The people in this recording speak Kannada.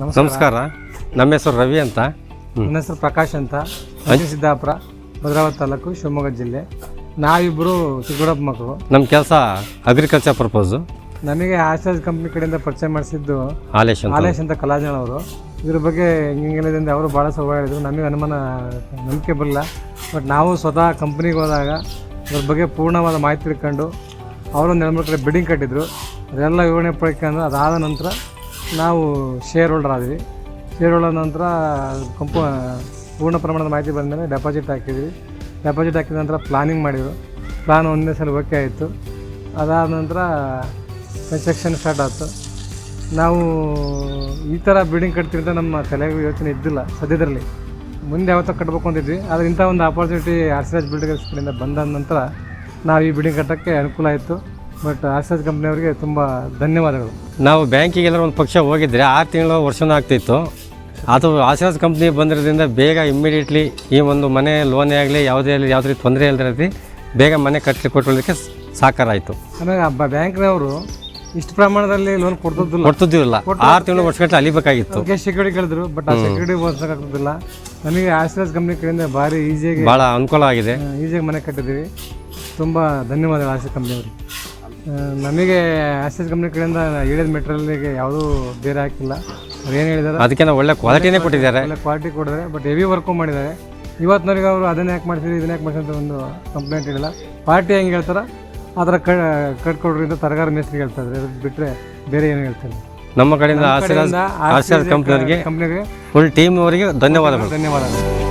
ನಮಸ್ಕಾರ. ನಮ್ಮ ಹೆಸರು ರವಿ ಅಂತ. ನನ್ನ ಹೆಸರು ಪ್ರಕಾಶ್ ಅಂತ. ಅಂಜಿ ಸಿದ್ದಾಪುರ ಭದ್ರಾವತಿ ತಾಲೂಕು ಶಿವಮೊಗ್ಗ ಜಿಲ್ಲೆ. ನಾವಿಬ್ಬರು ಚಿಕ್ಕಬಳ್ಳಾಪುರ ಮಕ್ಕಳು. ನಮ್ಮ ಕೆಲಸ ಅಗ್ರಿಕಲ್ಚರ್ ಪರ್ಪೋಸು ನಮಗೆ ಆಶಾಜ್ ಕಂಪ್ನಿ ಕಡೆಯಿಂದ ಪರಿಚಯ ಮಾಡಿಸಿದ್ದು ಆಲೇಶ್ ಅಂತ. ಆಲೇಶ್ ಅಂತ ಕಲಾಜನ್ ಅವರು ಇದ್ರ ಬಗ್ಗೆ ಹಿಂಗಿಂಗಿಲ್ಲದಿಂದ ಅವರು ಭಾಳ ಸವಾಲು ಹೇಳಿದ್ರು. ನಮಗೆ ಅನುಮಾನ ನಂಬಿಕೆ ಬರಲ್ಲ ಬಟ್ ನಾವು ಸ್ವತಃ ಕಂಪ್ನಿಗೆ ಹೋದಾಗ ಅದ್ರ ಬಗ್ಗೆ ಪೂರ್ಣವಾದ ಮಾಹಿತಿ ತಿಳ್ಕೊಂಡು ಅವರು ನೆಲಮೂರು ಕಡೆ ಬಿಲ್ಡಿಂಗ್ ಕಟ್ಟಿದ್ರು. ಅದೆಲ್ಲ ವಿವರಣೆ ಪಡ್ಕೊಂಡು ಅದಾದ ನಂತರ ನಾವು ಶೇರ್ ಹೋಲ್ಡರ್ ಆದ್ವಿ. ಶೇರ್ ಹೋಲ್ಡರ್ ನಂತರ ಕಂಪ, ಪೂರ್ಣ ಪ್ರಮಾಣದ ಮಾಹಿತಿ ಬಂದಮೇಲೆ ಡೆಪಾಸಿಟ್ ಹಾಕಿದ್ವಿ. ಡೆಪಾಸಿಟ್ ಹಾಕಿದ ನಂತರ ಪ್ಲಾನಿಂಗ್ ಮಾಡಿದರು. ಪ್ಲಾನ್ ಒಂದೇ ಸಲ ಓಕೆ ಆಯಿತು. ಅದಾದ ನಂತರ ಕನ್ಸ್ಟ್ರಕ್ಷನ್ ಸ್ಟಾರ್ಟ್ ಆಯಿತು. ನಾವು ಈ ಥರ ಬಿಲ್ಡಿಂಗ್ ಕಟ್ತೀವಿ ಅಂತ ನಮ್ಮ ತಲೆಗೂ ಯೋಚನೆ ಇದ್ದಿಲ್ಲ ಸದ್ಯದಲ್ಲಿ ಮುಂದೆ ಯಾವತ್ತೋ ಕಟ್ಟಬೇಕು ಅಂತಿದ್ವಿ. ಆದರೆ ಇಂಥ ಒಂದು ಆಪರ್ಚುನಿಟಿ ಆರ್ಸಿರಾಜ್ ಬಿಲ್ಡಿಂಗ್ ಕಡೆಯಿಂದ ಬಂದ ನಂತರ ನಾವು ಈ ಬಿಲ್ಡಿಂಗ್ ಕಟ್ಟೋಕ್ಕೆ ಅನುಕೂಲ ಆಯಿತು. ಬಟ್ ಆರ್ಸಿರಾಜ್ ಕಂಪ್ನಿಯವರಿಗೆ ತುಂಬ ಧನ್ಯವಾದಗಳು. ನಾವು ಬ್ಯಾಂಕಿಗೆಲ್ಲ ಒಂದು ಪಕ್ಷ ಹೋಗಿದ್ರೆ ಆರು ತಿಂಗಳು ವರ್ಷನೂ ಆಗ್ತಿತ್ತು. ಅದು ಆಶೀರ್ವಾದ ಕಂಪ್ನಿ ಬಂದಿರೋದ್ರಿಂದ ಬೇಗ ಇಮ್ಮಿಡಿಯೇಟ್ಲಿ ಈ ಒಂದು ಮನೆ ಲೋನೇ ಆಗಲಿ ಯಾವುದೇ ಆಗಲಿ ಯಾವುದೇ ರೀತಿ ತೊಂದರೆ ಇಲ್ಲದ ಬೇಗ ಮನೆ ಕಟ್ಟಲಿ ಕೊಟ್ಟೊಳ್ಳಿಕ್ಕೆ ಸಾಕಾರ ಆಯಿತು ಆಮೇಲೆ ಆ ಬ್ಯಾಂಕ್ನವರು ಇಷ್ಟು ಪ್ರಮಾಣದಲ್ಲಿ ಲೋನ್ ಕೊಡ್ತಿದ್ದಿಲ್ಲ. ಕೊಡ್ತಿದ್ದಿಲ್ಲ. ಆರು ತಿಂಗಳು ವರ್ಷಗಟ್ಟಲೆ ಅಲಿಬೇಕಾಗಿತ್ತು. ಅದಕ್ಕೆ ಸೆಕ್ಯೂರಿಟಿ ಕೇಳಿದ್ರು ಬಟ್ ಆ ಸೆಕ್ಯೂರಿಟಿ ಓದಿಸೋಕ್ಕಾಗ್ತಿಲ್ಲ ನಮಗೆ ಆಶ್ರಾಜ್ ಕಂಪ್ನಿ ಕಡೆಯಿಂದ ಭಾರಿ ಈಸಿಯಾಗಿ ಭಾಳ ಅನುಕೂಲ ಆಗಿದೆ. ಈಸಿಯಾಗಿ ಮನೆ ಕಟ್ಟಿದ್ದೀವಿ. ತುಂಬ ಧನ್ಯವಾದಗಳು ಆರ್ಸಿಸ್ ಕಂಪ್ನಿಯವ್ರಿಗೆ. ನಮಗೆ ಆರ್ಸಿಸ್ ಕಂಪ್ನಿ ಕಡೆಯಿಂದ ಹೇಳಿದ ಮೆಟೀರಿಯಲ್ಗೆ ಯಾವುದೂ ಬೇರೆ ಹಾಕಿಲ್ಲ. ಅವ್ರು ಏನು ಹೇಳಿದಾರೆ? ಅದಕ್ಕೆ ನಾವು ಒಳ್ಳೆ ಕ್ವಾಲಿಟಿನೇ ಕೊಟ್ಟಿದ್ದಾರೆ. ಒಳ್ಳೆ ಕ್ವಾಲಿಟಿ ಕೊಡಿದ್ದಾರೆ ಬಟ್ ಹೆವಿ ವರ್ಕು ಮಾಡಿದ್ದಾರೆ. ಇವತ್ತಿನವರೆಗೆ ಅವರು ಅದನ್ನ ಯಾಕೆ ಮಾಡ್ತೀರಿ ಇದನ್ನ ಯಾಕೆ ಮಾಡ್ತೀರಿ ಅಂತ ಒಂದು ಕಂಪ್ಲೇಂಟ್ ಹೇಳಿಲ್ಲ ಪಾರ್ಟಿ ಹೆಂಗೆ ಹೇಳ್ತಾರೆ ಆ ಥರ ಕ ಕಟ್ಕೊಡ್ರಿ ಅಂತ ತರಗಾರ ಮೇಸ್ತ್ರಿ ಹೇಳ್ತಾ ಇದ್ದಾರೆ. ಅದು ಬಿಟ್ಟರೆ ಬೇರೆ ಏನು ಹೇಳ್ತಾರೆ ನಮ್ಮ ಕಡೆಯಿಂದ ಆಶೀರ್ವಾದ ಆಶೀರ್ವಾದ ಕಂಪ್ನಿಯವರಿಗೆ ಫುಲ್ ಟೀಮ್ ಅವರಿಗೆ ಧನ್ಯವಾದಗಳು. ಧನ್ಯವಾದಗಳು.